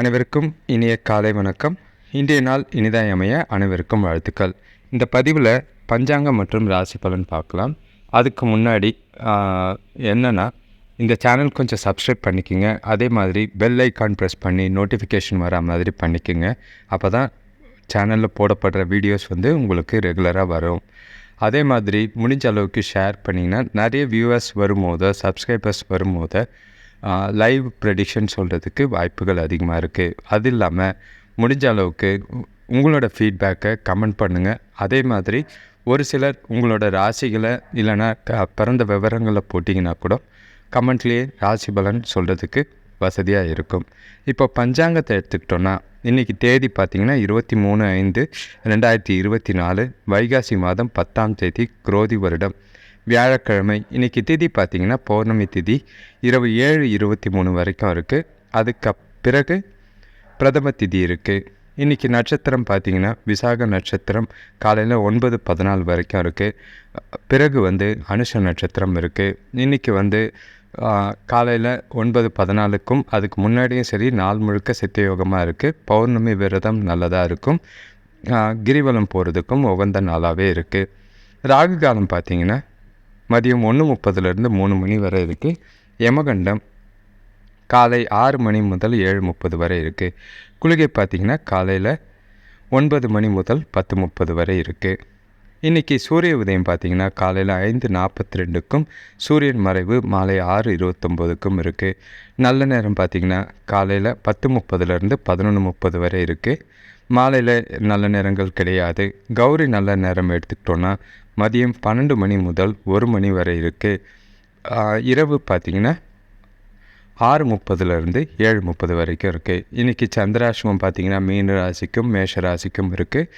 அனைவருக்கும் இனிய காலை வணக்கம். இன்றைய நாள் இனிதாய் அமைய அனைவருக்கும் வாழ்த்துக்கள். இந்த பதிவில் பஞ்சாங்கம் மற்றும் ராசி பலன் பார்க்கலாம். அதுக்கு முன்னாடி என்னென்னா இந்த சேனல் கொஞ்சம் சப்ஸ்கிரைப் பண்ணிக்கோங்க. அதே மாதிரி பெல் ஐக்கான் ப்ரெஸ் பண்ணி நோட்டிஃபிகேஷன் வர மாதிரி பண்ணிக்கோங்க. அப்போ தான் சேனலில் போடப்படுற வீடியோஸ் வந்து உங்களுக்கு ரெகுலராக வரும். அதே மாதிரி முடிஞ்ச அளவுக்கு ஷேர் பண்ணிங்கன்னா நிறைய வியூவர்ஸ் வரும்போது சப்ஸ்கிரைபர்ஸ் வரும்போது லைவ் ப்ரெடிக்ஷன் சொல்கிறதுக்கு வாய்ப்புகள் அதிகமாக இருக்குது அது இல்லாமல் முடிஞ்ச அளவுக்கு உங்களோட ஃபீட்பேக்கை கமெண்ட் பண்ணுங்கள் அதே மாதிரி ஒரு சிலர் உங்களோட ராசிகளை இல்லைன்னா பிறந்த விவரங்களை போட்டிங்கன்னா கூட கமெண்ட்லேயே ராசி பலன் சொல்கிறதுக்கு வசதியாக இருக்கும். இப்போ பஞ்சாங்கத்தை எடுத்துக்கிட்டோன்னா இன்றைக்கி தேதி பார்த்திங்கன்னா இருபத்தி மூணு ஐந்து ரெண்டாயிரத்தி இருபத்தி நாலு வைகாசி மாதம் பத்தாம் தேதி குரோதி வருடம். வியாழக்கிழமை இன்றைக்கி திதி பார்த்திங்கன்னா பௌர்ணமி திதி இரவு ஏழு இருபத்தி மூணு வரைக்கும் இருக்குது அதுக்கு பிறகு பிரதம திதி இருக்குது இன்றைக்கி நட்சத்திரம் பார்த்திங்கன்னா விசாக நட்சத்திரம் காலையில் ஒன்பது பதினாலு வரைக்கும் இருக்குது பிறகு வந்து அனுஷ நட்சத்திரம் இருக்குது இன்றைக்கி வந்து காலையில் ஒன்பது பதினாலுக்கும் அதுக்கு முன்னாடியும் சரி நாள் முழுக்க சித்தயோகமாக இருக்குது பௌர்ணமி விரதம் நல்லதாக இருக்கும். கிரிவலம் போகிறதுக்கும் உகந்த நாளாகவே இருக்குது ராகு காலம் பார்த்திங்கன்னா மதியம் ஒன்று முப்பதுலேருந்து மூணு மணி வரை இருக்குது யமகண்டம் காலை ஆறு மணி முதல் ஏழு முப்பது வரை இருக்குது குளிகை பார்த்திங்கன்னா காலையில் ஒன்பது மணி முதல் பத்து முப்பது வரை இருக்குது இன்றைக்கி சூரிய உதயம் பார்த்திங்கன்னா காலையில் ஐந்து நாற்பத்தி ரெண்டுக்கும் சூரியன் மறைவு மாலை ஆறு இருபத்தொம்போதுக்கும் இருக்குது நல்ல நேரம் பார்த்திங்கன்னா காலையில் பத்து முப்பதுலேருந்து பதினொன்று முப்பது வரை இருக்குது மாலையில் நல்ல நேரங்கள் கிடையாது. கௌரி நல்ல நேரம் எடுத்துக்கிட்டோன்னா மதியம் பன்னெண்டு மணி முதல் ஒரு மணி வரை இருக்குது இரவு பார்த்திங்கன்னா ஆறு முப்பதுலேருந்து ஏழு முப்பது வரைக்கும் இருக்குது இன்றைக்கி சந்திராசிரமம் பார்த்திங்கன்னா மீன ராசிக்கும் மேஷ ராசிக்கும் இருக்குது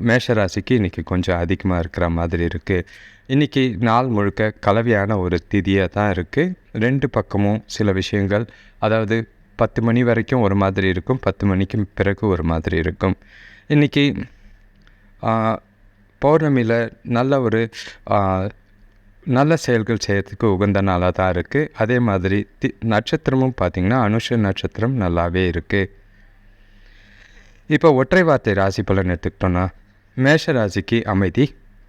மேஷ ராசிக்கு இன்றைக்கி கொஞ்சம் அதிகமாக இருக்கிற மாதிரி இருக்குது இன்றைக்கி நாள் முழுக்க கலவையான ஒரு திதியாக தான் இருக்குது ரெண்டு பக்கமும் சில விஷயங்கள் அதாவது பத்து மணி வரைக்கும் ஒரு மாதிரி இருக்கும் பத்து மணிக்கு பிறகு ஒரு மாதிரி இருக்கும். இன்றைக்கி பௌர்ணமியில் நல்ல ஒரு நல்ல செயல்கள் செய்கிறதுக்கு உகந்த நாளாக தான் இருக்குது அதே மாதிரி தி நட்சத்திரமும் பார்த்திங்கன்னா அனுஷ நட்சத்திரம் நல்லாவே இருக்குது இப்போ ஒற்றை வார்த்தை ராசி பலன் எடுத்துக்கிட்டோன்னா மேஷ ராசிக்கு அமைதி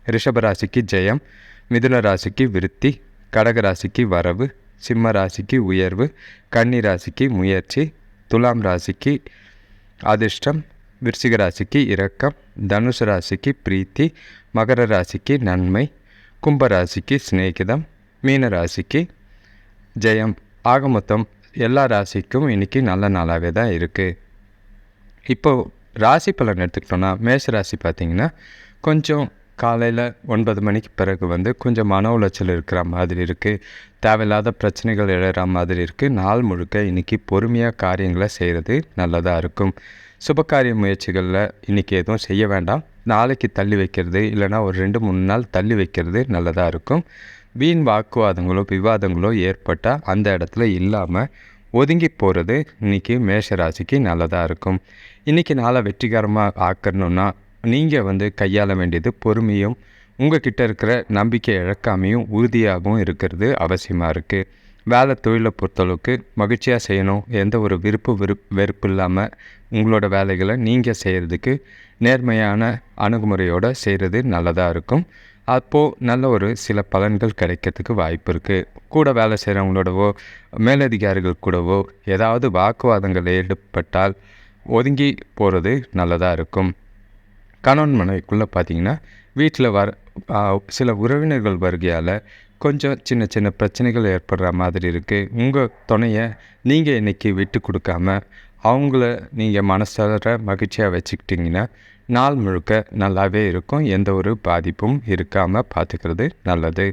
ரிஷப ராசிக்கு ஜெயம் மிதுன ராசிக்கு விருத்தி கடக ராசிக்கு வரவு சிம்ம ராசிக்கு உயர்வு கன்னி ராசிக்கு முயற்சி துலாம் ராசிக்கு அதிர்ஷ்டம் விருச்சிக ராசிக்கு இரக்கம் தனுசு ராசிக்கு பிரீத்தி மகர ராசிக்கு நன்மை கும்ப ராசிக்கு சிநேகிதம் மீன ராசிக்கு ஜெயம். ஆக மொத்தம் எல்லா ராசிக்கும் இன்றைக்கி நல்ல நாளாகவே தான் இருக்குது இப்போது ராசி பலன் எடுத்துக்கிட்டோன்னா மேஷ ராசி பார்த்தீங்கன்னா கொஞ்சம் காலையில் ஒன்பது மணிக்கு பிறகு வந்து கொஞ்சம் மன உளைச்சல் இருக்கிற மாதிரி இருக்குது தேவையில்லாத பிரச்சனைகள் எழற மாதிரி இருக்குது நாள் முழுக்க இன்றைக்கி பொறுமையாக காரியங்களை செய்கிறது நல்லதாக இருக்கும். சுபகாரிய முயற்சிகளில் இன்றைக்கி எதுவும் செய்ய வேண்டாம். நாளைக்கு தள்ளி வைக்கிறது இல்லைனா ஒரு ரெண்டு மூணு நாள் தள்ளி வைக்கிறது நல்லதாக இருக்கும். வீண் வாக்குவாதங்களோ விவாதங்களோ ஏற்பட்டால் அந்த இடத்துல இல்லாமல் ஒதுங்கி போகிறது இன்றைக்கி மேஷராசிக்கு நல்லதாக இருக்கும். இன்றைக்கி நாளை வெற்றிகரமாக ஆக்கணும்னா நீங்கள் வந்து கையாள வேண்டியது பொறுமையும் உங்கக்கிட்ட இருக்கிற நம்பிக்கை இழக்காமையும் உறுதியாகவும் இருக்கிறது அவசியமாக இருக்குது வேலை தொழிலை பொறுத்தளவுக்கு மகிழ்ச்சியாக செய்யணும். எந்த ஒரு விருப்பு விருப் வெறுப்பு இல்லாமல் உங்களோட வேலைகளை நீங்கள் செய்கிறதுக்கு நேர்மையான அணுகுமுறையோடு செய்கிறது நல்லதாக இருக்கும். அப்போது நல்ல ஒரு சில பலன்கள் கிடைக்கிறதுக்கு வாய்ப்பு இருக்குது கூட வேலை செய்கிறவங்களோடவோ மேலதிகாரிகள் கூடவோ ஏதாவது வாக்குவாதங்கள் ஏற்பட்டால் ஒதுங்கி போகிறது நல்லதாக இருக்கும். கணவன் மனைவிக்குள்ளே பார்த்தீங்கன்னா வீட்டில் வர சில உறவினர்கள் வருகையால் கொஞ்சம் சின்ன சின்ன பிரச்சனைகள் ஏற்படுற மாதிரி இருக்குது உங்கள் துணையை நீங்கள் இன்றைக்கி விட்டு கொடுக்காம அவங்கள நீங்கள் மனசார மகிழ்ச்சியாக வச்சுக்கிட்டிங்கன்னா நாள் முழுக்க நல்லாவே இருக்கும். எந்த ஒரு பாதிப்பும் இருக்காமல் பார்த்துக்கிறது நல்லது.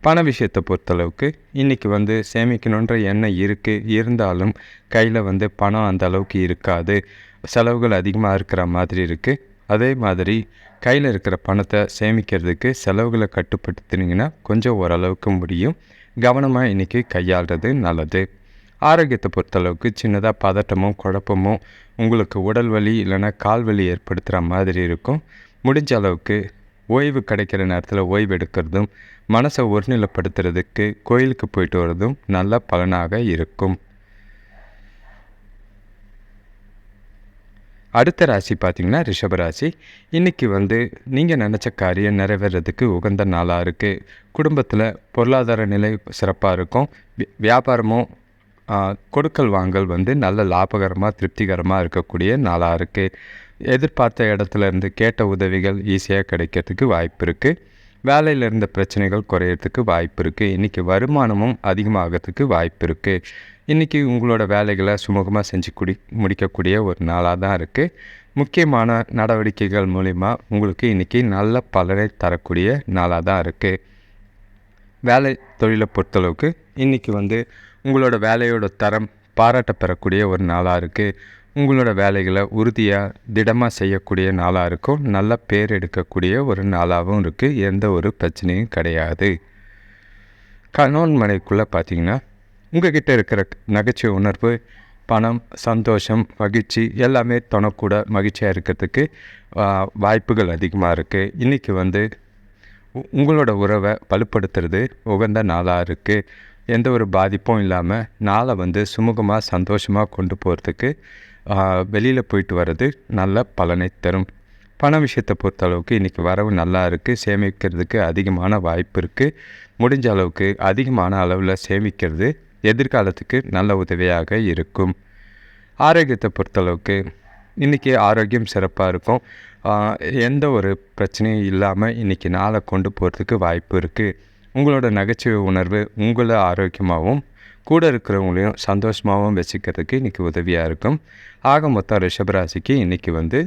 பண விஷயத்தை பொறுத்தளவுக்கு இன்றைக்கி வந்து சேமிக்கணுன்ற எண்ணம் இருக்குது இருந்தாலும் கையில் வந்து பணம் அந்த அளவுக்கு இருக்காது. செலவுகள் அதிகமாக இருக்கிற மாதிரி இருக்குது அதே மாதிரி கையில் இருக்கிற பணத்தை சேமிக்கிறதுக்கு செலவுகளை கட்டுப்படுத்தினீங்கன்னா கொஞ்சம் ஓரளவுக்கு முடியும். கவனமாக இன்றைக்கி கையாளுறது நல்லது. ஆரோக்கியத்தை பொறுத்தளவுக்கு சின்னதாக பதட்டமும் குழப்பமும் உங்களுக்கு உடல் வலி இல்லைன்னா கால் வலி ஏற்படுத்துகிற மாதிரி இருக்கும். முடிஞ்ச அளவுக்கு ஓய்வு கிடைக்கிற நேரத்தில் ஓய்வு எடுக்கிறதும் மனசை ஒருநிலைப்படுத்துறதுக்கு கோயிலுக்கு போயிட்டு வர்றதும் நல்ல பலனாக இருக்கும். அடுத்த ராசி பார்த்திங்கன்னா ரிஷபராசி இன்றைக்கி வந்து நீங்கள் நினச்ச காரியம் நிறைவேறதுக்கு உகந்த நாளாக இருக்குது குடும்பத்தில் பொருளாதார நிலை சிறப்பாக இருக்கும். வியாபாரமும் கொடுக்கல் வாங்கல் வந்து நல்ல லாபகரமாக திருப்திகரமாக இருக்கக்கூடிய நாளாக இருக்குது எதிர்பார்த்த இடத்துல இருந்து கேட்ட உதவிகள் ஈஸியாக கிடைக்கிறதுக்கு வாய்ப்பு இருக்குது வேலையில் இருந்த பிரச்சனைகள் குறையிறதுக்கு வாய்ப்பு இருக்குது இன்றைக்கி வருமானமும் அதிகமாகிறதுக்கு வாய்ப்பு இருக்குது இன்றைக்கி உங்களோட வேலைகளை சுமூகமாக செஞ்சு குடி முடிக்கக்கூடிய ஒரு நாளாக தான் இருக்குது முக்கியமான நடவடிக்கைகள் மூலிமா உங்களுக்கு இன்றைக்கி நல்ல பலனை தரக்கூடிய நாளாக தான் இருக்குது வேலை தொழிலை பொறுத்தளவுக்கு இன்றைக்கி வந்து உங்களோட வேலையோட தரம் பாராட்ட பெறக்கூடிய ஒரு நாளாக இருக்குது உங்களோட வேலைகளை உறுதியாக திடமாக செய்யக்கூடிய நாளாக இருக்கும். நல்ல பேர் எடுக்கக்கூடிய ஒரு நாளாகவும் இருக்குது எந்த ஒரு பிரச்சனையும் கிடையாது. கணவன் மனைக்குள்ளே பார்த்தீங்கன்னா உங்ககிட்ட இருக்கிற நகைச்சுவை உணர்வு பணம் சந்தோஷம் மகிழ்ச்சி எல்லாமே தொணக்கூட மகிழ்ச்சியாக இருக்கிறதுக்கு வாய்ப்புகள் அதிகமாக இருக்குது இன்றைக்கி வந்து உங்களோட உறவை வலுப்படுத்துறது உகந்த நாளாக இருக்குது எந்த ஒரு பாதிப்பும் இல்லாமல் நாளை வந்து சுமூகமாக சந்தோஷமாக கொண்டு போகிறதுக்கு வெளியில் போயிட்டு வர்றது நல்ல பலனை தரும். பண விஷயத்தை பொறுத்தளவுக்கு இன்றைக்கி வரவு நல்லா இருக்குது சேமிக்கிறதுக்கு அதிகமான வாய்ப்பு இருக்குது முடிஞ்ச அளவுக்கு அதிகமான அளவில் சேமிக்கிறது எதிர்காலத்துக்கு நல்ல உதவியாக இருக்கும். ஆரோக்கியத்தை பொறுத்தளவுக்கு இன்றைக்கி ஆரோக்கியம் சிறப்பாக இருக்கும். எந்த ஒரு பிரச்சனையும் இல்லாமல் இன்றைக்கி நாளை கொண்டு போகிறதுக்கு வாய்ப்பு இருக்குது உங்களோட நகைச்சுவை உணர்வு உங்களை ஆரோக்கியமாகவும் கூட இருக்கிறவங்களையும் சந்தோஷமாகவும் வச்சுக்கிறதுக்கு இன்றைக்கி உதவியாக இருக்கும். ஆக மொத்தம் ரிஷபராசிக்கு இன்றைக்கி வந்து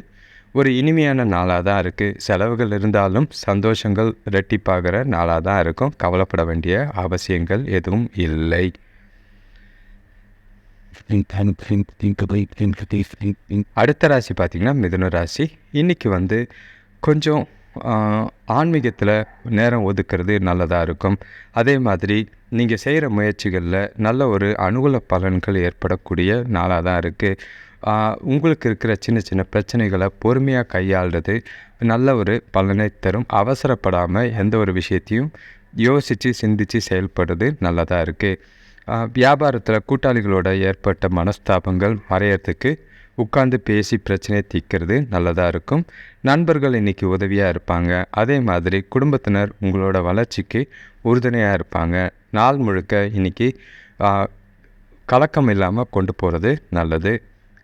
ஒரு இனிமையான நாளாக தான் இருக்குது செலவுகள் இருந்தாலும் சந்தோஷங்கள் ரெட்டிப்பாகிற நாளாக தான் இருக்கும். கவலைப்பட வேண்டிய அவசியங்கள் எதுவும் இல்லை. அடுத்த ராசி பார்த்திங்கன்னா மிதுன ராசி. இன்றைக்கி வந்து கொஞ்சம் ஆன்மீகத்தில் நேரம் ஒதுக்கிறது நல்லதாக இருக்கும். அதே மாதிரி நீங்கள் செய்கிற முயற்சிகளில் நல்ல ஒரு அனுகூல பலன்கள் ஏற்படக்கூடிய நாளாக தான் இருக்குது உங்களுக்கு இருக்கிற சின்ன சின்ன பிரச்சனைகளை பொறுமையாக கையாளுறது நல்ல ஒரு பலனை தரும். அவசரப்படாமல் எந்த ஒரு விஷயத்தையும் யோசித்து சிந்தித்து செயல்படுறது நல்லதாக இருக்குது வியாபாரத்தில் கூட்டாளிகளோட ஏற்பட்ட மனஸ்தாபங்கள் மறையறதுக்கு உட்காந்து பேசி பிரச்சனையை தீர்க்கிறது நல்லதாக இருக்கும். நண்பர்கள் இன்றைக்கி உதவியாக இருப்பாங்க. அதே மாதிரி குடும்பத்தினர் உங்களோட வளர்ச்சிக்கு உறுதுணையாக இருப்பாங்க. நாள் முழுக்க இன்றைக்கி கலக்கம் இல்லாமல் கொண்டு போகிறது நல்லது.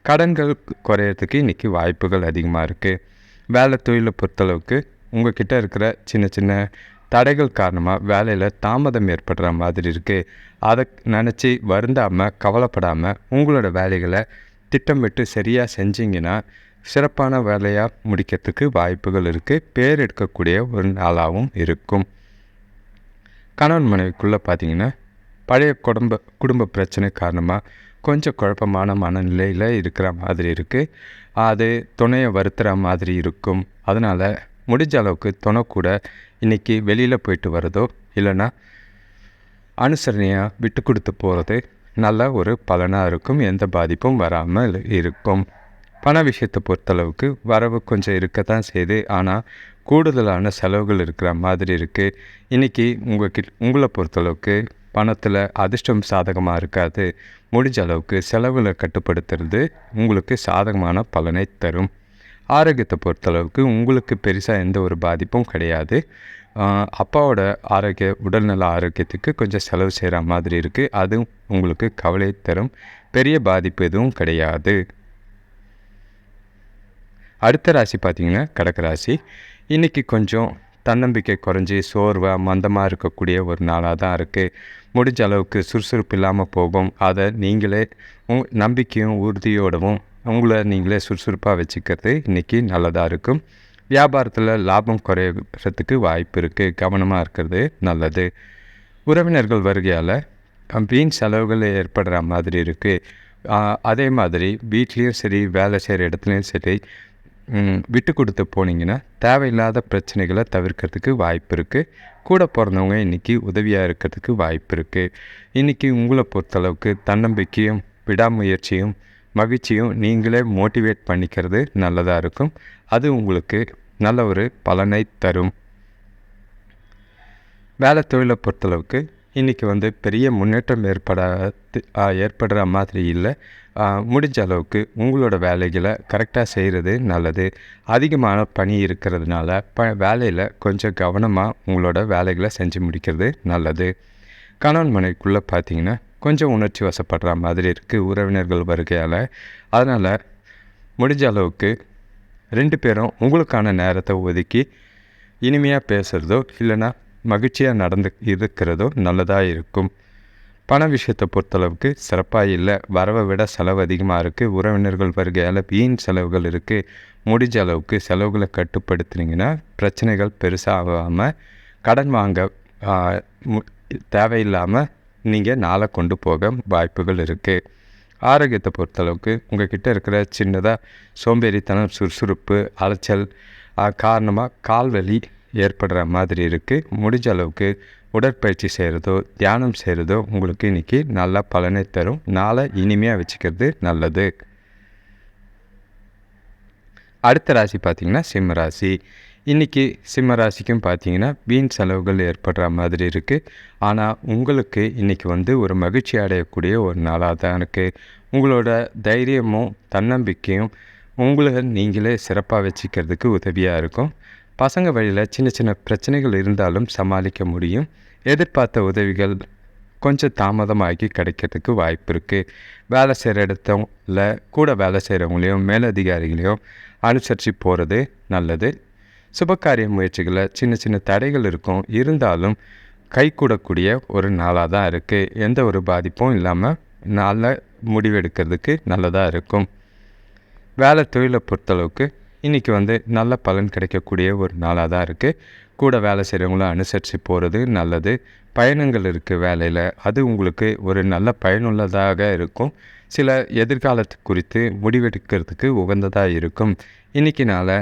கடன்கள் குறையிறதுக்கு இன்றைக்கி வாய்ப்புகள் அதிகமாக இருக்குது வேலை தொழிலை பொறுத்தளவுக்கு உங்கள் கிட்டே இருக்கிற சின்ன சின்ன தடைகள் காரணமாக வேலையில் தாமதம் ஏற்படுற மாதிரி இருக்குது அதை நினச்சி வருந்தாமல் கவலைப்படாமல் உங்களோட வேலைகளை திட்டமிட்டு சரியாக செஞ்சிங்கன்னா சிறப்பான வேலையாக முடிக்கிறதுக்கு வாய்ப்புகள் இருக்குது பேர் எடுக்கக்கூடிய ஒரு நாளாகவும் இருக்கும். கணவன் மனைவிக்குள்ளே பார்த்தீங்கன்னா பழைய குடும்ப குடும்ப பிரச்சனை காரணமாக கொஞ்சம் குழப்பமான மனநிலையில் இருக்கிற மாதிரி இருக்குது அது துணையை வருத்துகிற மாதிரி இருக்கும். அதனால் முடிஞ்ச அளவுக்கு துணை கூட இன்றைக்கி வெளியில் போயிட்டு வரதோ இல்லைன்னா அனுசரணையாக விட்டு கொடுத்து போகிறது நல்ல ஒரு பலனாக இருக்கும். எந்த பாதிப்பும் வராமல் இருக்கும். பண விஷயத்தை பொறுத்தளவுக்கு வரவு கொஞ்சம் இருக்க தான் செய்யுது. ஆனால் கூடுதலான செலவுகள் இருக்கிற மாதிரி இருக்குது இன்றைக்கி உங்கள் உங்களை பொறுத்தளவுக்கு பணத்தில் அதிர்ஷ்டம் சாதகமாக இருக்காது. முடிஞ்ச அளவுக்கு செலவில் கட்டுப்படுத்துறது உங்களுக்கு சாதகமான பலனை தரும். ஆரோக்கியத்தை பொறுத்தளவுக்கு உங்களுக்கு பெருசாக எந்த ஒரு பாதிப்பும் கிடையாது. அப்பாவோட ஆரோக்கிய உடல்நல ஆரோக்கியத்துக்கு கொஞ்சம் செலவு செய்கிற மாதிரி இருக்குது அதுவும் உங்களுக்கு கவலை தரும். பெரிய பாதிப்பு எதுவும் கிடையாது. அடுத்த ராசி பார்த்திங்கன்னா கடக ராசி. இன்றைக்கி கொஞ்சம் தன்னம்பிக்கை குறைஞ்சி சோர்வாக மந்தமாக இருக்கக்கூடிய ஒரு நாளாக தான் இருக்குது முடிஞ்ச அளவுக்கு சுறுசுறுப்பு இல்லாமல் போகும். அதை நீங்களே உங் நம்பிக்கையும் உறுதியோடவும் உங்களை நீங்களே சுறுசுறுப்பாக வச்சுக்கிறது இன்றைக்கி நல்லதாக இருக்கும். வியாபாரத்தில் லாபம் குறையிறதுக்கு வாய்ப்பு இருக்குது கவனமாக இருக்கிறது நல்லது. உறவினர்கள் வருகையால் வீண் செலவுகள் ஏற்படுற மாதிரி இருக்குது அதே மாதிரி வீட்லேயும் சரி வேலை செய்கிற இடத்துலையும் சரி விட்டு கொடுத்து போனீங்கன்னா தேவையில்லாத பிரச்சனைகளை தவிர்க்கிறதுக்கு வாய்ப்பு இருக்குது கூட பிறந்தவங்க இன்றைக்கி உதவியாக இருக்கிறதுக்கு வாய்ப்பு இருக்குது இன்றைக்கி உங்களை பொறுத்தளவுக்கு தன்னம்பிக்கையும் விடாமுயற்சியும் மகிழ்ச்சியும் நீங்களே மோட்டிவேட் பண்ணிக்கிறது நல்லதாக இருக்கும். அது உங்களுக்கு நல்ல ஒரு பலனை தரும். வேலை தொழிலை பொறுத்தளவுக்கு இன்றைக்கி வந்து பெரிய முன்னேற்றம் ஏற்பட ஏற்படுற மாதிரி இல்லை. முடிஞ்ச அளவுக்கு உங்களோட வேலைகளை கரெக்டாக செய்கிறது நல்லது. அதிகமான பணி இருக்கிறதுனால ப வேலையில் கொஞ்சம் கவனமாக உங்களோட வேலைகளை செஞ்சு முடிக்கிறது நல்லது. கணவன் மனைக்குள்ளே பார்த்தீங்கன்னா கொஞ்சம் உணர்ச்சி வசப்படுற மாதிரி இருக்குது உறவினர்கள் வருகையால். அதனால் முடிஞ்ச அளவுக்கு ரெண்டு பேரும் உங்களுக்கான நேரத்தை ஒதுக்கி இனிமையாக பேசுகிறதோ இல்லைன்னா மகிழ்ச்சியாக நடந்து இருக்கிறதோ நல்லதாக இருக்கும். பண விஷயத்தை பொறுத்தளவுக்கு சிறப்பாக இல்லை. வரவை விட செலவு அதிகமாக இருக்குது உறவினர்கள் வருகையால் வீண் செலவுகள் இருக்குது முடிஞ்ச அளவுக்கு செலவுகளை கட்டுப்படுத்துனீங்கன்னா பிரச்சனைகள் பெருசாகாமல் கடன் வாங்க தேவையில்லாமல் நீங்கள் நாளை கொண்டு போக வாய்ப்புகள் இருக்குது ஆரோக்கியத்தை பொறுத்தளவுக்கு உங்கள் கிட்டே இருக்கிற சின்னதாக சோம்பேறித்தனம் சுறுசுறுப்பு அலைச்சல் காரணமாக கால்வலி ஏற்படுற மாதிரி இருக்குது முடிஞ்ச அளவுக்கு உடற்பயிற்சி செய்கிறதோ தியானம் செய்கிறதோ உங்களுக்கு இன்றைக்கி நல்ல பலனை தரும். நாளை இனிமையாக வச்சுக்கிறது நல்லது. அடுத்த ராசி பார்த்திங்கன்னா சிம்ம ராசி. இன்றைக்கி சிம்ம ராசிக்கும் பார்த்தீங்கன்னா வீண் செலவுகள் ஏற்படுற மாதிரி இருக்குது ஆனால் உங்களுக்கு இன்றைக்கி வந்து ஒரு மகிழ்ச்சி அடையக்கூடிய ஒரு நாளாக தான் இருக்குது உங்களோட தைரியமும் தன்னம்பிக்கையும் உங்களை நீங்களே சிறப்பாக வச்சுக்கிறதுக்கு உதவியாக இருக்கும். பசங்க வழியில் சின்ன சின்ன பிரச்சனைகள் இருந்தாலும் சமாளிக்க முடியும். எதிர்பார்த்த உதவிகள் கொஞ்சம் தாமதமாகி கிடைக்கிறதுக்கு வாய்ப்பு இருக்குது வேலை செய்கிற இடத்துல கூட வேலை செய்கிறவங்களையும் மேலதிகாரிகளையும் அனுசரித்து போகிறது நல்லது. சுபகாரிய முயற்சிகளில் சின்ன சின்ன தடைகள் இருக்கும். இருந்தாலும் கை கூடக்கூடிய ஒரு நாளாக தான் இருக்குது எந்த ஒரு பாதிப்பும் இல்லாமல் நாளில் முடிவெடுக்கிறதுக்கு நல்லதாக இருக்கும். வேலை தொழிலை பொறுத்தளவுக்கு இன்றைக்கி வந்து நல்ல பலன் கிடைக்கக்கூடிய ஒரு நாளாக தான் இருக்குது கூட வேலை செய்கிறவங்கள அனுசரித்து போகிறது நல்லது. பயணங்கள் இருக்குது வேலையில். அது உங்களுக்கு ஒரு நல்ல பயனுள்ளதாக இருக்கும். சில எதிர்காலத்து குறித்து முடிவெடுக்கிறதுக்கு உகந்ததாக இருக்கும். இன்றைக்கி நாளை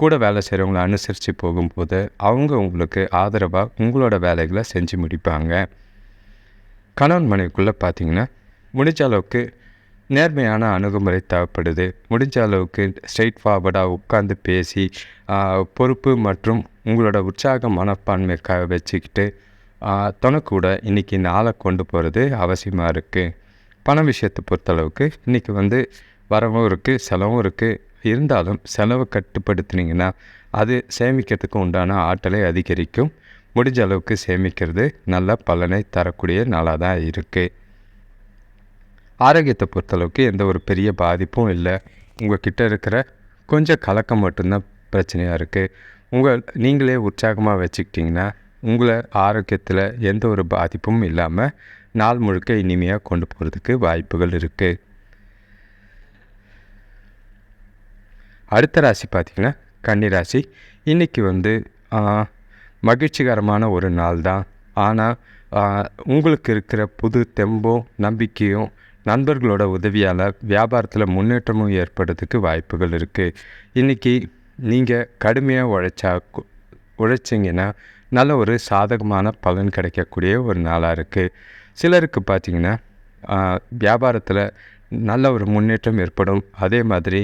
கூட வேலை செய்கிறவங்கள அனுசரித்து போகும்போது அவங்க உங்களுக்கு ஆதரவாக உங்களோட வேலைகளை செஞ்சு முடிப்பாங்க. கணவன் மனைவிக்குள்ளே பார்த்தீங்கன்னா முடிஞ்ச அளவுக்கு நேர்மையான அணுகுமுறை தேவைப்படுது. முடிஞ்ச அளவுக்கு ஸ்ட்ரெயிட் ஃபார்வர்டாக உட்காந்து பேசி பொறுப்பு மற்றும் உங்களோட உற்சாக மனப்பான்மைக்காக வச்சுக்கிட்டு தனக்கூட இன்றைக்கி நாளை கொண்டு போகிறது அவசியமாக இருக்குது பண விஷயத்தை பொறுத்தளவுக்கு இன்றைக்கி வந்து வரவும் இருக்குது செலவும் இருக்குது இருந்தாலும் செலவை கட்டுப்படுத்தினீங்கன்னா அது சேமிக்கிறதுக்கு உண்டான ஆற்றலை அதிகரிக்கும். முடிஞ்ச அளவுக்கு சேமிக்கிறது நல்ல பலனை தரக்கூடிய நாளாக தான் இருக்குது ஆரோக்கியத்தை பொறுத்தளவுக்கு எந்த ஒரு பெரிய பாதிப்பும் இல்லை. உங்கள்கிட்ட இருக்கிற கொஞ்சம் கலக்கம் மட்டும்தான் பிரச்சனையாக இருக்குது உங்கள் நீங்களே உற்சாகமாக வச்சுக்கிட்டிங்கன்னா உங்களை ஆரோக்கியத்தில் எந்த ஒரு பாதிப்பும் இல்லாமல் நாள் முழுக்க இனிமையாக கொண்டு போகிறதுக்கு வாய்ப்புகள் இருக்குது அடுத்த ராசி பார்த்திங்கன்னா கன்னிராசி இன்றைக்கி வந்து மகிழ்ச்சிகரமான ஒரு நாள் தான். ஆனால் உங்களுக்கு இருக்கிற புது தெம்பும் நம்பிக்கையும் நண்பர்களோட உதவியால் வியாபாரத்தில் முன்னேற்றமும் ஏற்படுறதுக்கு வாய்ப்புகள் இருக்குது இன்றைக்கி நீங்கள் கடுமையாக உழைச்சா உழைச்சிங்கன்னா நல்ல ஒரு சாதகமான பலன் கிடைக்கக்கூடிய ஒரு நாளாக இருக்குது சிலருக்கு பார்த்திங்கன்னா வியாபாரத்தில் நல்ல ஒரு முன்னேற்றம் ஏற்படும். அதே மாதிரி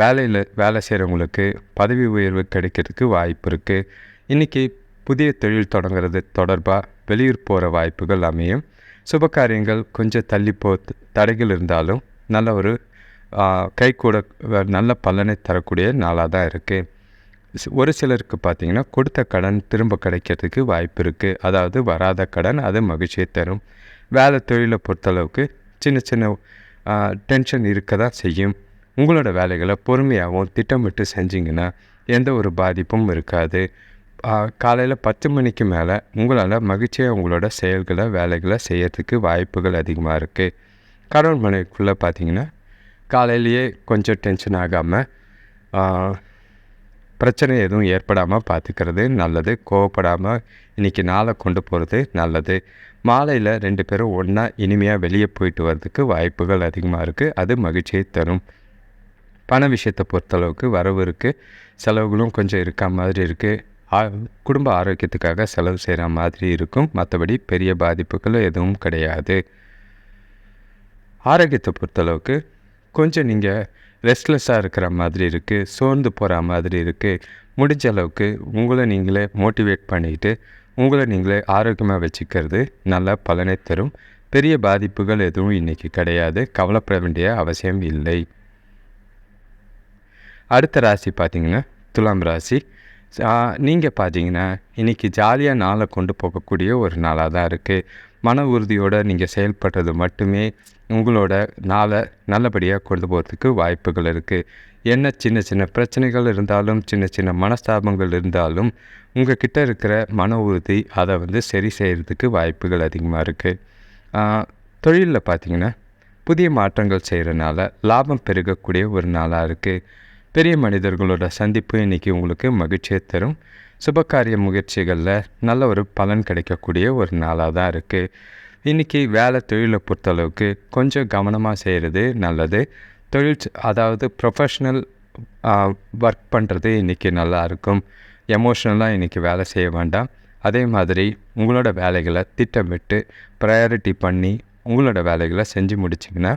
வேலையில் வேலை செய்கிறவங்களுக்கு பதவி உயர்வு கிடைக்கிறதுக்கு வாய்ப்பு இருக்குது இன்றைக்கி புதிய தொழில் தொடங்குறது தொடர்பாக வெளியூர் போகிற வாய்ப்புகள் அமையும். சுப காரியங்கள் கொஞ்சம் தள்ளி போ தடைகள் இருந்தாலும் நல்ல ஒரு கை கூட நல்ல பலனை தரக்கூடிய நாளாக தான் இருக்குது ஒரு சிலருக்கு பார்த்திங்கன்னா கொடுத்த கடன் திரும்ப கிடைக்கிறதுக்கு வாய்ப்பு இருக்குது அதாவது வராத கடன் அது மகிழ்ச்சியை தரும். வேலை தொழிலை பொறுத்தளவுக்கு சின்ன சின்ன டென்ஷன் இருக்க தான் செய்யும். உங்களோட வேலைகளை பொறுமையாகவும் திட்டமிட்டு செஞ்சிங்கன்னா எந்த ஒரு பாதிப்பும் இருக்காது. காலையில் பத்து மணிக்கு மேலே உங்களால் மகிழ்ச்சியாக உங்களோட செயல்களை வேலைகளை செய்யறதுக்கு வாய்ப்புகள் அதிகமாக இருக்குது கடவுள் மனைக்குள்ளே பார்த்தீங்கன்னா காலையிலேயே கொஞ்சம் டென்ஷன் ஆகாமல் பிரச்சனை எதுவும் ஏற்படாமல் பார்த்துக்கிறது நல்லது. கோவப்படாமல் இன்றைக்கி நாளை கொண்டு போகிறது நல்லது. மாலையில் ரெண்டு பேரும் ஒன்றா இனிமையாக வெளியே போயிட்டு வர்றதுக்கு வாய்ப்புகள் அதிகமாக இருக்குது அது மகிழ்ச்சியை தரும். பண விஷயத்தை பொறுத்தளவுக்கு வரவு இருக்குது செலவுகளும் கொஞ்சம் இருக்க மாதிரி இருக்குது குடும்ப ஆரோக்கியத்துக்காக செலவு செய்கிற மாதிரி இருக்கும். மற்றபடி பெரிய பாதிப்புகளும் எதுவும் கிடையாது. ஆரோக்கியத்தை பொறுத்தளவுக்கு கொஞ்சம் நீங்கள் ரெஸ்ட்லெஸ்ஸாக இருக்கிற மாதிரி இருக்குது சோர்ந்து போகிற மாதிரி இருக்குது முடிஞ்ச அளவுக்கு உங்களை நீங்களே மோட்டிவேட் பண்ணிக்கிட்டு உங்களை நீங்களே ஆரோக்கியமாக வச்சுக்கிறது நல்ல பலனை தரும். பெரிய பாதிப்புகள் எதுவும் இன்றைக்கி கிடையாது. கவலைப்பட வேண்டிய அவசியம் இல்லை. அடுத்த ராசி பார்த்திங்கன்னா துலாம் ராசி. நீங்கள் பார்த்தீங்கன்னா இன்றைக்கி ஜாலியாக நாளை கொண்டு போகக்கூடிய ஒரு நாளாக தான் இருக்குது மன உறுதியோடு நீங்கள் செயல்படுறது மட்டுமே உங்களோட நாளை நல்லபடியாக கொண்டு போகிறதுக்கு வாய்ப்புகள் இருக்குது என்ன சின்ன சின்ன பிரச்சனைகள் இருந்தாலும் சின்ன சின்ன மனஸ்தாபங்கள் இருந்தாலும் உங்கள் கிட்டே இருக்கிற மன உறுதி அதை வந்து சரி செய்கிறதுக்கு வாய்ப்புகள் அதிகமாக இருக்குது தொழிலில் பார்த்திங்கன்னா புதிய மாற்றங்கள் செய்கிறனால லாபம் பெருகக்கூடிய ஒரு நாளாக இருக்குது பெரிய மனிதர்களோட சந்திப்பு இன்றைக்கி உங்களுக்கு மகிழ்ச்சியை தரும். சுபகாரிய முயற்சிகளில் நல்ல ஒரு பலன் கிடைக்கக்கூடிய ஒரு நாளாக தான் இருக்குது இன்றைக்கி வேலை தொழிலை பொறுத்தளவுக்கு கொஞ்சம் கவனமாக செய்கிறது நல்லது. தொழில் அதாவது ப்ரொஃபஷ்னல் ஒர்க் பண்ணுறது இன்றைக்கி நல்லா இருக்கும். எமோஷ்னலாக இன்றைக்கி வேலை செய்ய வேண்டாம். அதே மாதிரி உங்களோட வேலைகளை திட்டமிட்டு ப்ரையாரிட்டி பண்ணி உங்களோட வேலைகளை செஞ்சு முடிச்சிங்கன்னா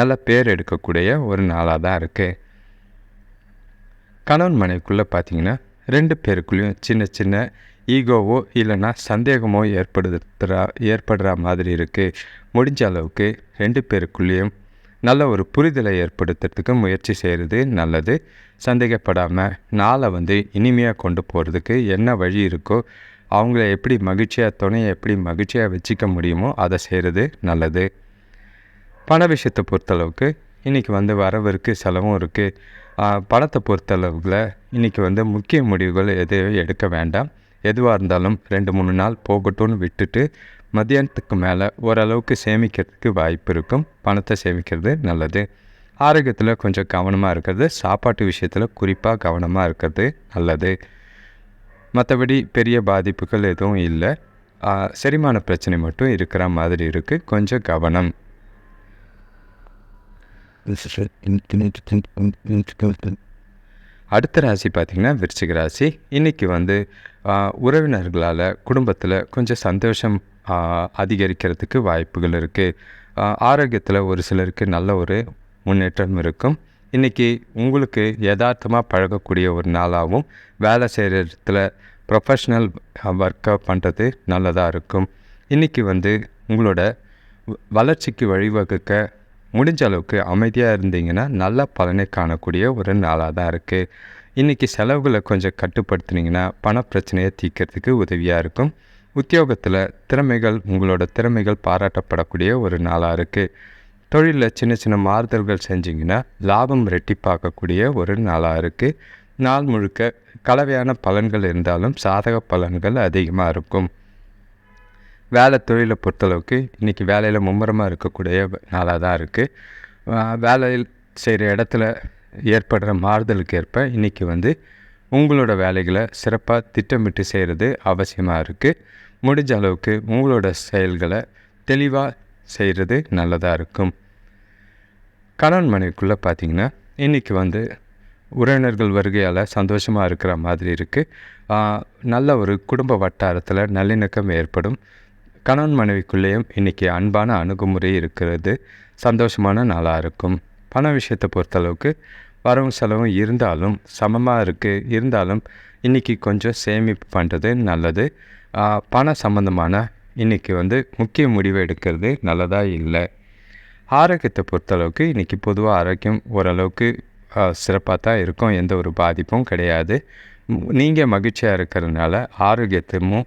நல்ல பேர் எடுக்கக்கூடிய ஒரு நாளாக தான் இருக்குது கணவன் மனைவிக்குள்ளே பார்த்தீங்கன்னா ரெண்டு பேருக்குள்ளேயும் சின்ன சின்ன ஈகோவோ இல்லைன்னா சந்தேகமோ ஏற்படுத்துறா ஏற்படுற மாதிரி இருக்குது முடிஞ்ச அளவுக்கு ரெண்டு பேருக்குள்ளேயும் நல்ல ஒரு புரிதலை ஏற்படுத்துறதுக்கு முயற்சி செய்கிறது நல்லது. சந்தேகப்படாமல் நாளை வந்து இனிமையாக கொண்டு போகிறதுக்கு என்ன வழி இருக்கோ அவங்கள எப்படி மகிழ்ச்சியாக துணையை எப்படி மகிழ்ச்சியாக வச்சுக்க முடியுமோ அதை செய்கிறது நல்லது. பண விஷயத்தை பொறுத்தளவுக்கு இன்றைக்கி வந்து வரவு இருக்குது செலவும் இருக்குது பணத்தை பொறுத்தளவில் இன்றைக்கி வந்து முக்கிய முடிவுகள் எதையும் எடுக்க வேண்டாம். எதுவாக இருந்தாலும் ரெண்டு மூணு நாள் போகட்டும்னு விட்டுட்டு மத்தியானத்துக்கு மேலே ஓரளவுக்கு சேமிக்கிறதுக்கு வாய்ப்பு இருக்கும். பணத்தை சேமிக்கிறது நல்லது. ஆரோக்கியத்தில் கொஞ்சம் கவனமாக இருக்கிறது. சாப்பாட்டு விஷயத்தில் குறிப்பாக கவனமாக இருக்கிறது நல்லது. மற்றபடி பெரிய பாதிப்புகள் எதுவும் இல்லை. செரிமான பிரச்சனை மட்டும் இருக்கிற மாதிரி இருக்குது கொஞ்சம் கவனம். அடுத்த ராசி பார்த்திங்கன்னா விருச்சிக ராசி. இன்றைக்கி வந்து உறவினர்களால் குடும்பத்தில் கொஞ்சம் சந்தோஷம் அதிகரிக்கிறதுக்கு வாய்ப்புகள் இருக்குது ஆரோக்கியத்தில் ஒரு சிலருக்கு நல்ல ஒரு முன்னேற்றம் இருக்கும். இன்றைக்கி உங்களுக்கு யதார்த்தமாக பழகக்கூடிய ஒரு நாளாகவும் வேலை செய்கிற இடத்துல ப்ரொஃபஷ்னல் ஒர்க்கை பண்ணுறது நல்லதாக இருக்கும். இன்றைக்கி வந்து உங்களோட வளர்ச்சிக்கு வழிவகுக்க முடிஞ்ச அளவுக்கு அமைதியாக இருந்தீங்கன்னா நல்ல பலனை காணக்கூடிய ஒரு நாளாக தான் இருக்குது இன்றைக்கி செலவுகளை கொஞ்சம் கட்டுப்படுத்துனீங்கன்னா பண பிரச்சனையை தீர்க்கறதுக்கு உதவியாக இருக்கும். உத்தியோகத்தில் திறமைகள் உங்களோட திறமைகள் பாராட்டப்படக்கூடிய ஒரு நாளாக இருக்குது தொழிலில் சின்ன சின்ன மாறுதல்கள் செஞ்சிங்கன்னா லாபம் ரெட்டிப்பாக்கக்கூடிய ஒரு நாளாக இருக்குது நாள் முழுக்க கலவையான பலன்கள் இருந்தாலும் சாதக பலன்கள் அதிகமாக இருக்கும். வேலை தொழிலை பொறுத்தளவுக்கு இன்றைக்கி வேலையில் மும்முரமாக இருக்கக்கூடிய நாளாக தான் இருக்குது வேலையில் செய்கிற இடத்துல ஏற்படுற மாறுதலுக்கு ஏற்ப இன்றைக்கி வந்து உங்களோட வேலைகளை சிறப்பாக திட்டமிட்டு செய்கிறது அவசியமாக இருக்குது முடிஞ்ச அளவுக்கு உங்களோட செயல்களை தெளிவாக செய்கிறது நல்லதாக இருக்கும். கணவன் மனைவிக்குள்ளே பார்த்திங்கன்னா இன்றைக்கி வந்து உறவினர்கள் வருகையால் சந்தோஷமாக இருக்கிற மாதிரி இருக்குது நல்ல ஒரு குடும்ப வட்டாரத்தில் நல்லிணக்கம் ஏற்படும். கணவன் மனைவிக்குள்ளேயும் இன்றைக்கி அன்பான அணுகுமுறை இருக்கிறது. சந்தோஷமான நாளாக இருக்கும். பண விஷயத்தை பொறுத்தளவுக்கு வரவும் செலவும் இருந்தாலும் சமமாக இருக்குது இருந்தாலும் இன்றைக்கி கொஞ்சம் சேமிப்பு பண்ணுறது நல்லது. பண சம்மந்தமான இன்றைக்கி வந்து முக்கிய முடிவு எடுக்கிறது நல்லதாக இல்லை. ஆரோக்கியத்தை பொறுத்தளவுக்கு இன்றைக்கி பொதுவாக ஆரோக்கியம் ஓரளவுக்கு சிறப்பாக தான் இருக்கும். எந்த ஒரு பாதிப்பும் கிடையாது. நீங்கள் மகிழ்ச்சியாக இருக்கிறதுனால ஆரோக்கியத்தையும்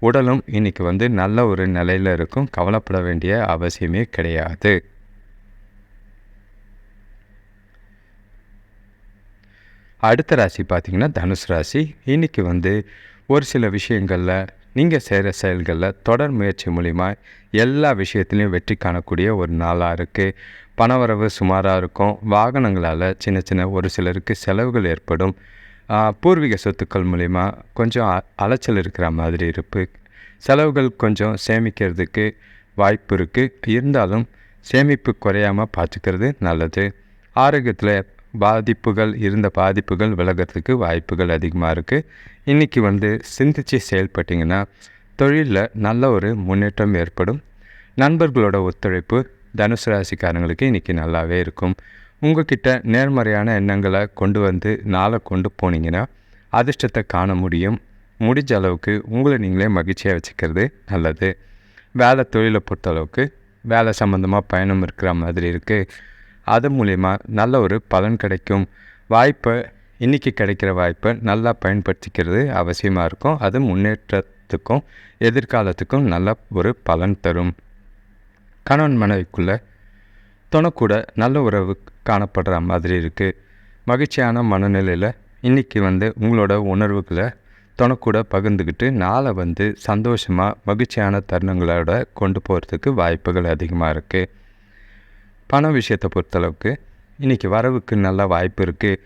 உடலும் இன்றைக்கி வந்து நல்ல ஒரு நிலையில் இருக்கும். கவலைப்பட வேண்டிய அவசியமே கிடையாது. அடுத்த ராசி பார்த்திங்கன்னா தனுஷ் ராசி. இன்றைக்கி வந்து ஒரு சில விஷயங்களில் நீங்கள் செய்கிற செயல்களில் தொடர் முயற்சி மூலிமா எல்லா விஷயத்துலையும் வெற்றி காணக்கூடிய ஒரு நாளாக இருக்குது பணவரவு சுமாராக இருக்கும். வாகனங்களால் சின்ன சின்ன ஒரு சிலருக்கு செலவுகள் ஏற்படும். பூர்வீக சொத்துக்கள் மூலிமா கொஞ்சம் அலைச்சல் இருக்கிற மாதிரி இருப்பு செலவுகள் கொஞ்சம் சேமிக்கிறதுக்கு வாய்ப்பு இருக்குது இருந்தாலும் சேமிப்பு குறையாமல் பார்த்துக்கிறது நல்லது. ஆரோக்கியத்தில் பாதிப்புகள் இருந்த பாதிப்புகள் விலகிறதுக்கு வாய்ப்புகள் அதிகமாக இருக்குது இன்றைக்கி வந்து சிந்தித்து செயல்பட்டிங்கன்னா தொழிலில் நல்ல ஒரு முன்னேற்றம் ஏற்படும். நண்பர்களோட ஒத்துழைப்பு தனுசு ராசிக்காரங்களுக்கு இன்றைக்கி நல்லாவே இருக்கும். உங்ககிட்ட நேர்மறையான எண்ணங்களை கொண்டு வந்து நாளை கொண்டு போனீங்கன்னா அதிர்ஷ்டத்தை காண முடியும். முடிஞ்ச அளவுக்கு உங்களை நீங்களே மகிழ்ச்சியாக வச்சுக்கிறது நல்லது. வேலை தொழிலை பொறுத்தளவுக்கு வேலை சம்மந்தமாக பயணம் இருக்கிற மாதிரி இருக்குது அது மூலயமா நல்ல ஒரு பலன் கிடைக்கும். வாய்ப்பை இன்றைக்கி கிடைக்கிற வாய்ப்பை நல்லா பயன்படுத்திக்கிறது அவசியமாக இருக்கும். அது முன்னேற்றத்துக்கும் எதிர்காலத்துக்கும் நல்ல ஒரு பலன் தரும். கணவன் மனைவிக்குள்ளே துணைக்கூட நல்ல உறவு காணப்படுற மாதிரி இருக்குது மகிழ்ச்சியான மனநிலையில் இன்றைக்கி வந்து உங்களோட உணர்வுகளை துணைக்கூட பகிர்ந்துக்கிட்டு நாளை வந்து சந்தோஷமாக மகிழ்ச்சியான தருணங்களோட கொண்டு போகிறதுக்கு வாய்ப்புகள் அதிகமாக இருக்குது பண விஷயத்தை பொறுத்தளவுக்கு இன்றைக்கி வரவுக்கு நல்ல வாய்ப்பு இருக்குது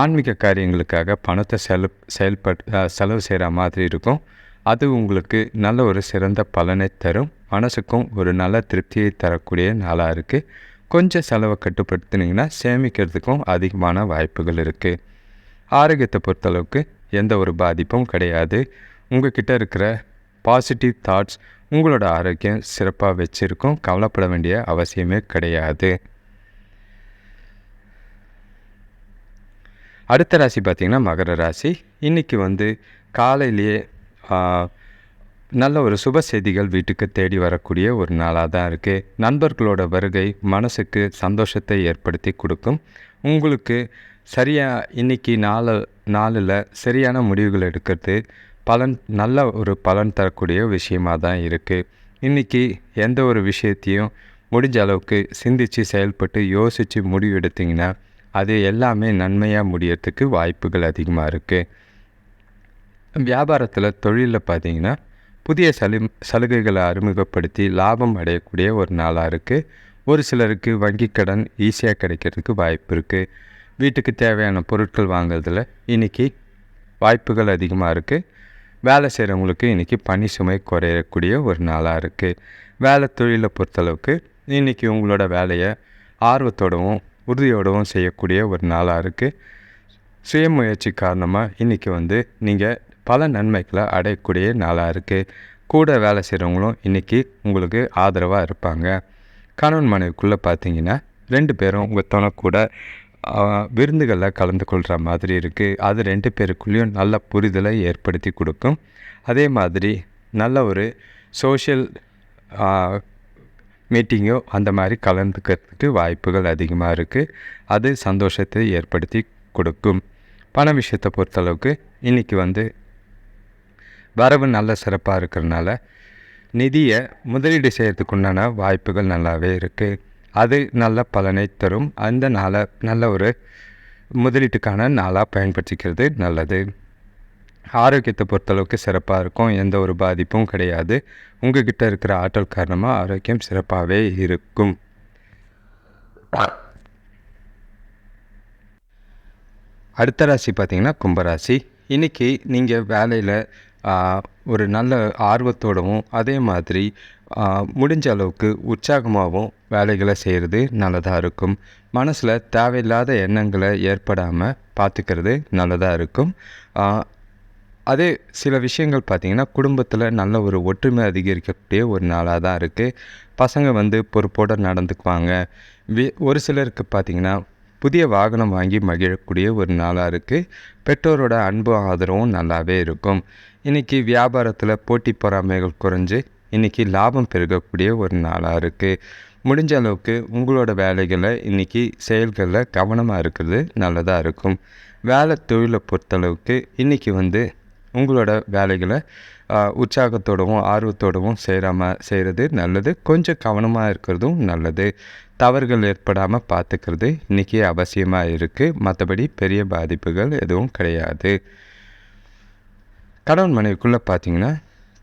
ஆன்மீக காரியங்களுக்காக பணத்தை செலவு செயல்பட் செலவு செய்கிற மாதிரி இருக்கும். அது உங்களுக்கு நல்ல ஒரு சிறந்த பலனை தரும். மனசுக்கும் ஒரு நல்ல திருப்தியை தரக்கூடிய நாளாக இருக்குது கொஞ்சம் செலவை கட்டுப்படுத்தினீங்கன்னா சேமிக்கிறதுக்கும் அதிகமான வாய்ப்புகள் இருக்குது ஆரோக்கியத்தை பொறுத்தளவுக்கு எந்த ஒரு பாதிப்பும் கிடையாது. உங்கள்கிட்ட இருக்கிற பாசிட்டிவ் தாட்ஸ் உங்களோட ஆரோக்கியம் சிறப்பாக வச்சுருக்கும். கவலைப்பட வேண்டிய அவசியமே கிடையாது. அடுத்த ராசி பார்த்திங்கன்னா மகர ராசி. இன்றைக்கி வந்து காலையிலேயே நல்ல ஒரு சுப செய்திகள் வீட்டுக்கு தேடி வரக்கூடிய ஒரு நாளாக தான் இருக்குது நண்பர்களோட வருகை மனசுக்கு சந்தோஷத்தை ஏற்படுத்தி கொடுக்கும். உங்களுக்கு சரியாக இன்றைக்கி நாலு நாளில் சரியான முடிவுகள் எடுக்கிறது பலன் நல்ல ஒரு பலன் தரக்கூடிய விஷயமாக தான் இருக்குது இன்றைக்கி எந்த ஒரு விஷயத்தையும் முடிஞ்ச அளவுக்கு சிந்தித்து செயல்பட்டு யோசித்து முடிவு எடுத்திங்கன்னா அது எல்லாமே நன்மையாக முடியறதுக்கு வாய்ப்புகள் அதிகமாக இருக்குது வியாபாரத்தில் தொழிலில் பார்த்தீங்கன்னா புதிய சலு சலுகைகளை அறிமுகப்படுத்தி லாபம் அடையக்கூடிய ஒரு நாளாக இருக்குது ஒரு சிலருக்கு வங்கி கடன் ஈஸியாக கிடைக்கிறதுக்கு வாய்ப்பு இருக்குது வீட்டுக்கு தேவையான பொருட்கள் வாங்குறதுல இன்றைக்கி வாய்ப்புகள் அதிகமாக இருக்குது வேலை செய்கிறவங்களுக்கு இன்றைக்கி பணி சுமை குறையக்கூடிய ஒரு நாளாக இருக்குது வேலை தொழிலை பொறுத்தளவுக்கு இன்றைக்கி உங்களோட வேலையை ஆர்வத்தோடவும் உறுதியோடவும் செய்யக்கூடிய ஒரு நாளாக இருக்குது சுயமுயற்சி காரணமாக இன்றைக்கி வந்து நீங்கள் பல நன்மைகளை அடையக்கூடிய நாளாக இருக்குது கூட வேலை செய்கிறவங்களும் இன்றைக்கி உங்களுக்கு ஆதரவாக இருப்பாங்க. கணவன் மனைவிக்குள்ளே பார்த்தீங்கன்னா ரெண்டு பேரும் உங்கள் தனக்கூட விருந்துகளில் கலந்து கொள்கிற மாதிரி இருக்குது அது ரெண்டு பேருக்குள்ளேயும் நல்ல புரிதலை ஏற்படுத்தி கொடுக்கும். அதே மாதிரி நல்ல ஒரு சோஷியல் மீட்டிங்கோ அந்த மாதிரி கலந்துக்கிறதுக்கு வாய்ப்புகள் அதிகமாக இருக்குது அது சந்தோஷத்தை ஏற்படுத்தி கொடுக்கும். பண விஷயத்தை பொறுத்தளவுக்கு இன்றைக்கி வந்து வரவு நல்ல சிறப்பாக இருக்கிறனால நிதியை முதலீடு செய்கிறதுக்கு உண்டான வாய்ப்புகள் நல்லாவே இருக்குது அது நல்ல பலனை தரும். அந்த நாளை நல்ல ஒரு முதலீட்டுக்கான நாளாக பயன்படுத்திக்கிறது நல்லது. ஆரோக்கியத்தை பொறுத்தளவுக்கு சிறப்பாக இருக்கும். எந்த ஒரு பாதிப்பும் கிடையாது. உங்ககிட்ட இருக்கிற ஆற்றல் காரணமாக ஆரோக்கியம் சிறப்பாகவே இருக்கும். அடுத்த ராசி பார்த்திங்கன்னா கும்பராசி. இன்றைக்கி நீங்கள் வேலையில் ஒரு நல்ல ஆர்வத்தோடவும் அதே மாதிரி முடிஞ்ச அளவுக்கு உற்சாகமாகவும் வேலைகளை செய்கிறது நல்லதாக இருக்கும். மனசில் தேவையில்லாத எண்ணங்களை ஏற்படாமல் பார்த்துக்கிறது நல்லதாக இருக்கும். அதே சில விஷயங்கள் பார்த்திங்கன்னா குடும்பத்தில் நல்ல ஒரு ஒற்றுமை அதிகரிக்கக்கூடிய ஒரு நாளாக தான் இருக்குது பசங்க வந்து பொறுப்போடு நடந்துக்குவாங்க. வி ஒரு சிலருக்கு பார்த்திங்கன்னா புதிய வாகனம் வாங்கி மகிழக்கூடிய ஒரு நாளாக இருக்குது பெற்றோரோட அன்பு ஆதரவும் நல்லாவே இருக்கும். இன்றைக்கி வியாபாரத்தில் போட்டி பொறாமைகள் குறைஞ்சு இன்றைக்கி லாபம் பெருகக்கூடிய ஒரு நாளாக இருக்குது முடிஞ்ச அளவுக்கு உங்களோட வேலைகளை இன்றைக்கி செயல்களில் கவனமாக இருக்கிறது நல்லதாக இருக்கும். வேலை தொழிலை பொறுத்தளவுக்கு இன்றைக்கி வந்து உங்களோட வேலைகளை உற்சாகத்தோடவும் ஆர்வத்தோடவும் செய்கிறாம செய்கிறது நல்லது. கொஞ்சம் கவனமாக இருக்கிறதும் நல்லது. தவறுகள் ஏற்படாமல் பார்த்துக்கிறது இன்றைக்கி அவசியமாக இருக்குது மற்றபடி பெரிய பாதிப்புகள் எதுவும் கிடையாது. கணவன் மனைவிக்குள்ளே பார்த்தீங்கன்னா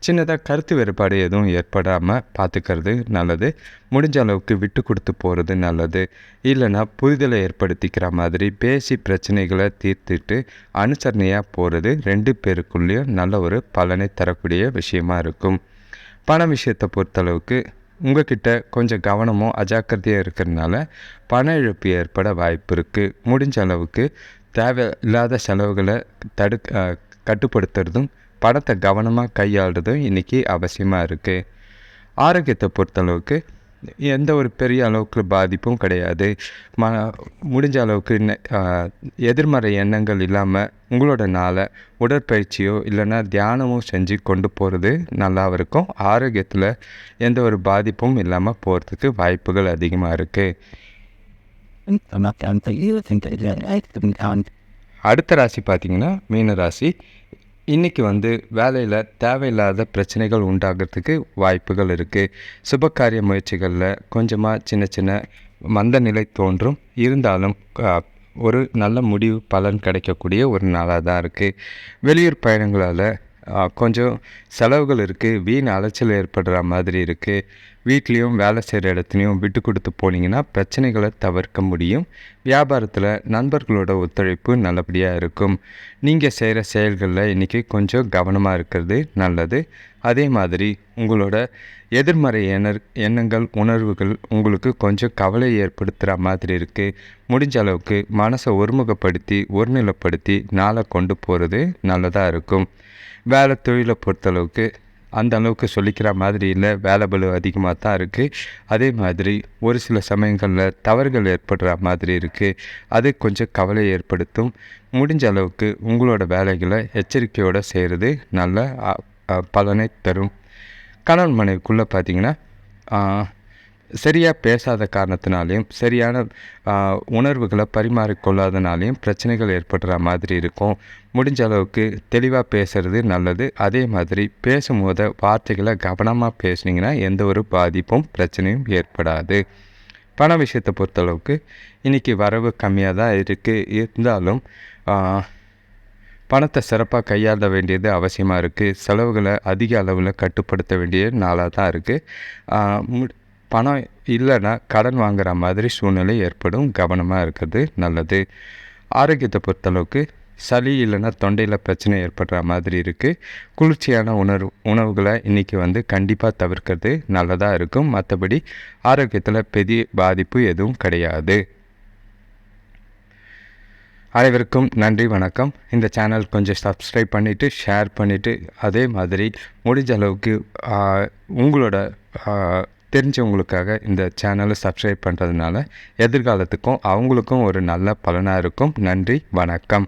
சின்னதாக கருத்து வேறுபாடு எதுவும் ஏற்படாமல் பார்த்துக்கிறது நல்லது. முடிஞ்ச அளவுக்கு விட்டு கொடுத்து போகிறது நல்லது. இல்லைன்னா புரிதலை ஏற்படுத்திக்கிற மாதிரி பேசி பிரச்சனைகளை தீர்த்துட்டு அனுசரணையாக போகிறது ரெண்டு பேருக்குள்ளேயும் நல்ல ஒரு பலனை தரக்கூடிய விஷயமா இருக்கும். பண விஷயத்தை பொறுத்தளவுக்கு உங்ககிட்ட கொஞ்சம் கவனமும் அஜாக்கிரதையாக இருக்கிறதுனால பண இழப்பு ஏற்பட வாய்ப்பு இருக்குது முடிஞ்ச அளவுக்கு தேவையில்லாத செலவுகளை தடு கட்டுப்படுத்துறதும் பணத்தை கவனமாக கையாளுறதும் இன்றைக்கி அவசியமாக இருக்குது ஆரோக்கியத்தை பொறுத்தளவுக்கு எந்த ஒரு பெரிய அளவுக்கு பாதிப்பும் கிடையாது. ம முடிஞ்ச அளவுக்கு எதிர்மறை எண்ணங்கள் இல்லாமல் உங்களோட நாளை உடற்பயிற்சியோ இல்லைன்னா தியானமோ செஞ்சு கொண்டு போகிறது நல்லாவும் இருக்கும். ஆரோக்கியத்தில் எந்த ஒரு பாதிப்பும் இல்லாமல் போகிறதுக்கு வாய்ப்புகள் அதிகமாக இருக்குது அடுத்த ராசி பார்த்திங்கன்னா மீன ராசி. இன்றைக்கி வந்து வேலையில் தேவையில்லாத பிரச்சனைகள் உண்டாகிறதுக்கு வாய்ப்புகள் இருக்குது சுபகாரிய முயற்சிகளில் கொஞ்சமாக சின்ன சின்ன மந்த நிலை தோன்றும். இருந்தாலும் ஒரு நல்ல முடிவு பலன் கிடைக்கக்கூடிய ஒரு நாளாக தான் இருக்குது வெளியூர் பயணங்களால் கொஞ்சம் செலவுகள் இருக்குது வீண் அலைச்சல் ஏற்படுற மாதிரி இருக்குது வீட்லேயும் வேலை செய்கிற இடத்துலையும் விட்டு கொடுத்து போனீங்கன்னா பிரச்சனைகளை தவிர்க்க முடியும். வியாபாரத்தில் நண்பர்களோட ஒத்துழைப்பு நல்லபடியாக இருக்கும். நீங்கள் செய்கிற செயல்களில் இன்றைக்கி கொஞ்சம் கவனமாக இருக்கிறது நல்லது. அதே மாதிரி உங்களோட எதிர்மறை எண்ண எண்ணங்கள் உணர்வுகள் உங்களுக்கு கொஞ்சம் கவலை ஏற்படுத்துகிற மாதிரி இருக்குது முடிஞ்ச அளவுக்கு மனசை ஒருமுகப்படுத்தி ஒருநிலைப்படுத்தி நாளை கொண்டு போகிறது நல்லதாக இருக்கும். வேலை தொழிலை பொறுத்தளவுக்கு அந்த அளவுக்கு சொல்லிக்கிற மாதிரி இல்லை. வேலை பலு அதிகமாக தான் இருக்குது அதே மாதிரி ஒரு சில சமயங்களில் தவறுகள் ஏற்படுற மாதிரி இருக்குது அது கொஞ்சம் கவலை ஏற்படுத்தும். முடிஞ்ச அளவுக்கு உங்களோட வேலைகளை எச்சரிக்கையோடு செய்கிறது நல்ல பலனை தரும். கணவன் மனைவிக்குள்ளே பார்த்திங்கன்னா சரியாக பேசாத காரணத்தினாலையும் சரியான உணர்வுகளை பரிமாறிக்கொள்ளாதனாலையும் பிரச்சனைகள் ஏற்படுற மாதிரி இருக்கும். முடிஞ்ச அளவுக்கு தெளிவாக பேசுகிறது நல்லது. அதே மாதிரி பேசும்போது வார்த்தைகளை கவனமாக பேசுனீங்கன்னா எந்த ஒரு பாதிப்பும் பிரச்சனையும் ஏற்படாது. பண விஷயத்தை பொறுத்தளவுக்கு இன்றைக்கி வரவு கம்மியாக தான் இருக்குது இருந்தாலும் பணத்தை சிறப்பாக கையாள வேண்டியது அவசியமாக இருக்குது செலவுகளை அதிக அளவில் கட்டுப்படுத்த வேண்டிய நாளாக தான் இருக்குது பணம் இல்லைன்னா கடன் வாங்குகிற மாதிரி சூழ்நிலை ஏற்படும். கவனமாக இருக்கிறது நல்லது. ஆரோக்கியத்தை பொறுத்தளவுக்கு சளி இல்லைன்னா தொண்டையில் பிரச்சனை ஏற்படுற மாதிரி இருக்குது குளிர்ச்சியான உணர்வு உணவுகளை இன்றைக்கி வந்து கண்டிப்பாக தவிர்க்கிறது நல்லதாக இருக்கும். மற்றபடி ஆரோக்கியத்தில் பெரிய பாதிப்பு எதுவும் கிடையாது. அனைவருக்கும் நன்றி வணக்கம். இந்த சேனல் கொஞ்சம் சப்ஸ்கிரைப் பண்ணிவிட்டு ஷேர் பண்ணிவிட்டு அதே மாதிரி முடிஞ்ச அளவுக்கு உங்களோட தெரிஞ்சவங்களுக்காக இந்த சேனலை சப்ஸ்கிரைப் பண்ணுறதுனால எதிர்காலத்துக்கும் அவங்களுக்கும் ஒரு நல்ல பலனாக இருக்கும். நன்றி வணக்கம்.